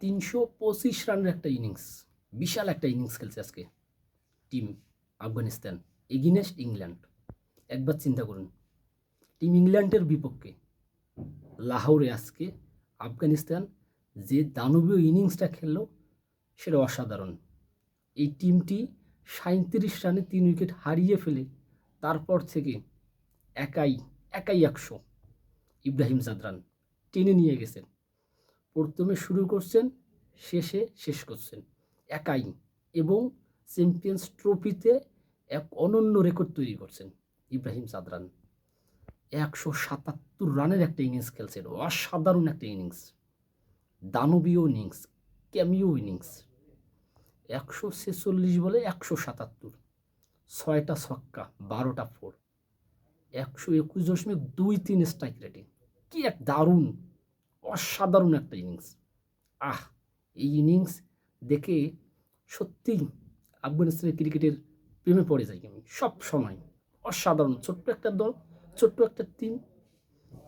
তিনশো পঁচিশ রানের একটা ইনিংস, বিশাল একটা ইনিংস খেলছে আজকে টিম আফগানিস্তান এগিনেস্ট ইংল্যান্ড। একবার চিন্তা করুন, টিম ইংল্যান্ডের বিপক্ষে লাহোরে আজকে আফগানিস্তান যে দানবীয় ইনিংসটা খেললো সেটা অসাধারণ। এই টিমটি সাঁত্রিশ রানে তিন উইকেট হারিয়ে ফেলে, তারপর থেকে একাই একাই একশো। ইব্রাহিম জাদরান টেনে নিয়ে গেছেন। প্রথমে শুরু করছেন, শেষে শেষ করছেন। একাই এবং চ্যাম্পিয়ন্স ট্রফিতে এক অনন্য রেকর্ড তৈরি করছেন ইব্রাহিম সাদরান। একশো সাতাত্তর রানের একটা ইনিংস খেলছেন। অসাধারণ একটা ইনিংস দানবীয় ইনিংস ক্যামিও ইনিংস একশো ছেচল্লিশ বলে একশো সাতাত্তর। ছয়টা ছক্কা, বারোটা ফোর। একশো একুশ দশমিক দুই তিন স্ট্রাইক রেটিং কি এক দারুণ অসাধারণ একটা ইনিংস। আহ, এই ইনিংস দেখে সত্যিই আফগানিস্তানের ক্রিকেটের প্রেমে পড়ে যাই আমি সব সময়। অসাধারণ, ছোট্ট একটা দল, ছোট্ট একটা টিম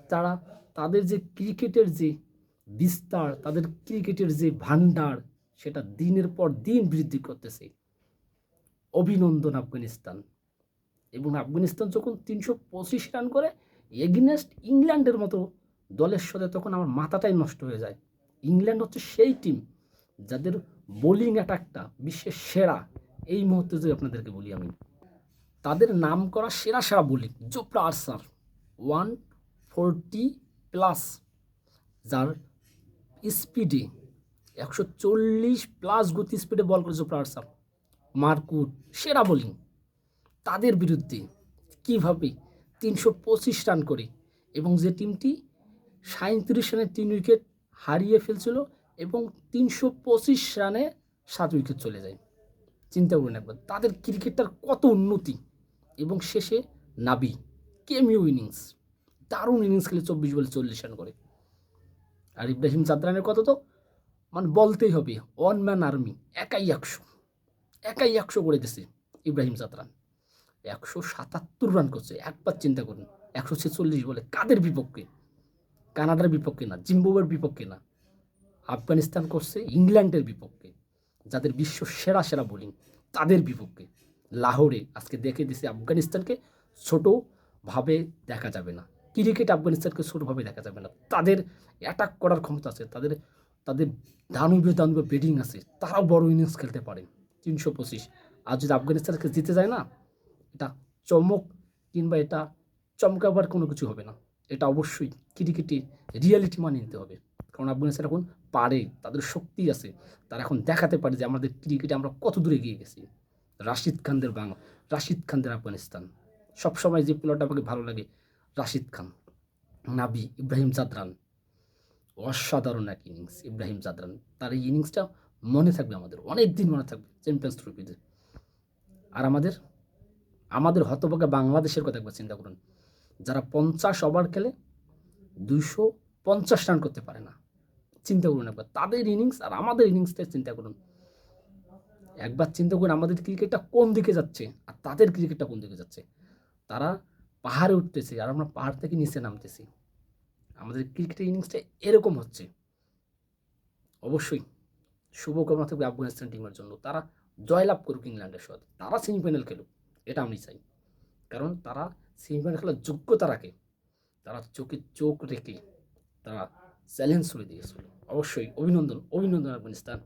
তারা তাদের যে ক্রিকেটের যে বিস্তার, তাদের ক্রিকেটের যে ভান্ডার সেটা দিনের পর দিন বৃদ্ধি করতেছে। অভিনন্দন আফগানিস্তান। এবং আফগানিস্তান যখন তিনশো পঁচিশ রান করে, এগেনেস্ট ইংল্যান্ডের মতো দলের সাথে তখন আমার মাথাটাই নষ্ট হয়ে যায়। ইংল্যান্ড হচ্ছে সেই টিম যাদের বোলিং অ্যাটাকটা বিশ্বের সেরা, এই মুহূর্তে যদি আপনাদেরকে বলি আমি। তাদের নাম করা সেরা সেরা bowling Jofra Archer one forty plus যার স্পিডে একশো চল্লিশ প্লাস গতি স্পিডে বল করে জোপ্রা আর্সার মার্কুট, সেরা বোলিং তাদের বিরুদ্ধে কীভাবে তিনশো পঁচিশ রান করে এবং যে টিমটি সাঁত্রিশ রানে তিন উইকেট হারিয়ে ফেলছিল এবং তিনশো পঁচিশ রানে সাত উইকেট চলে যায়। চিন্তা করুন একবার, তাদের ক্রিকেটটার কত উন্নতি। এবং শেষে নাবি কেমিউ ইনিংস, দারুণ ইনিংস খেলে চব্বিশ বলে চল্লিশ রান করে। আর ইব্রাহিম চাদ্রানের কত তো মানে বলতেই হবে, ওয়ান ম্যান আর্মি, একাই একশো একাই একশো করে দিছে ইব্রাহিম চাদ্রান একশো সাতাত্তর রান করছে, একবার চিন্তা করুন, একশো ছেচল্লিশ বলে কাদের বিপক্ষে? কানাডার বিপক্ষে না, জিম্বাবুয়ের বিপক্ষে না, আফগানিস্তান করছে ইংল্যান্ডের বিপক্ষে, যাদের বিশ্ব সেরা সেরা বোলিং, তাদের বিপক্ষে। লাহোরে আজকে দেখে দিছে আফগানিস্তানকে, ছোটোভাবে দেখা যাবে না। ক্রিকেট আফগানিস্তানকে ছোটোভাবে দেখা যাবে না। তাদের অ্যাটাক করার ক্ষমতা আছে, তাদের তাদের দানবীয় দানবীয় ব্যাটিং আছে, তারাও বড় ইনিংস খেলতে পারে। তিনশো পঁচিশ। আর যদি আফগানিস্তানকে জিতে যায় না, এটা চমক কিংবা এটা চমকাবার কোনো কিছু হবে না। অবশ্যই ক্রিকেটে রিয়ালিটি মানিয়ে নিতে হবে। কারণ আফগানিস্তান এখন পারে, তাদের শক্তি আছে। তারা এখন দেখাতে পারে যে আমাদের ক্রিকেটে আমরা কত দূরে গিয়ে গেছি। রাশিদ খানদের বাংলা, রাশিদ খানদের আফগানিস্তান। সবসময় যে প্লেয়ারটা আমাকে ভালো লাগে, রাশিদ খান। নাবি, ইব্রাহিম জাদরান। অসাধারণ এক ইনিংস ইব্রাহিম জাদরান। তার এই ইনিংসটা মনে থাকবে আমাদের অনেক দিন মনে থাকবে চ্যাম্পিয়ন্স ট্রফিতে আর আমাদের আমাদের হতভাগা বাংলাদেশের কথা একবার চিন্তা করুন। যারা পঞ্চাশ ওভার খেলে দুইশো পঞ্চাশ রান করতে পারে না। চিন্তা করুন একবার। তাদের ইনিংস আর আমাদের ইনিংসটা চিন্তা করুন। একবার চিন্তা করুন আমাদের ক্রিকেটটা কোন দিকে যাচ্ছে আর তাদের ক্রিকেটটা কোন দিকে যাচ্ছে। তারা পাহাড়ে উঠতেছে আর আমরা পাহাড় থেকে নিচে নামতেছি। আমাদের ক্রিকেটের ইনিংসটা এরকম হচ্ছে। অবশ্যই শুভকামনা থাকবে আফগানিস্তান টিমের জন্য। তারা জয়লাভ করুক ইংল্যান্ডের সাথে। তারা সেমিফাইনাল খেলুক, এটা আমি চাই। কারণ তারা সেমিফাইনাল খেলার যোগ্যতা রাখে। তারা চোখে চোখ রেখে তারা চ্যালেঞ্জ করে দিয়েছিল অবশ্যই অভিনন্দন অভিনন্দন আফগানিস্তান।